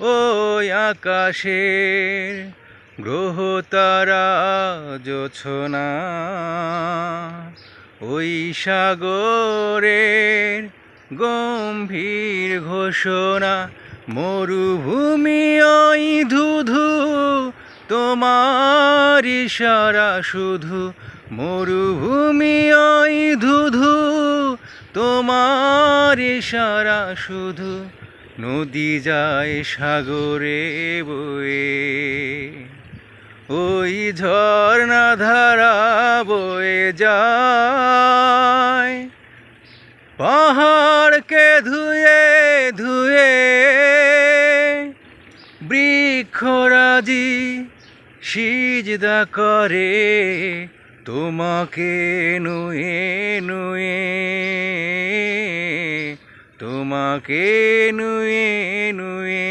ওই আকাশের গ্রহ তারা জোছনা ওই সাগরের গম্ভীর ঘোষণা, মরুভূমি ওই ধুধু, তোমার ইশারা শুধু, মরুভূমি ওই ধুধু, তোমার ইশারা শুধু। নদী যায় সাগরে বয়ে, ওই ঝর্ণা ধারা বয়ে যায়। পাহাড়কে ধুয়ে ধুয়ে বৃক্ষরাজি সিজদা করে, তোমাকে নুয়ে তোমাকে নুয়ে নুয়ে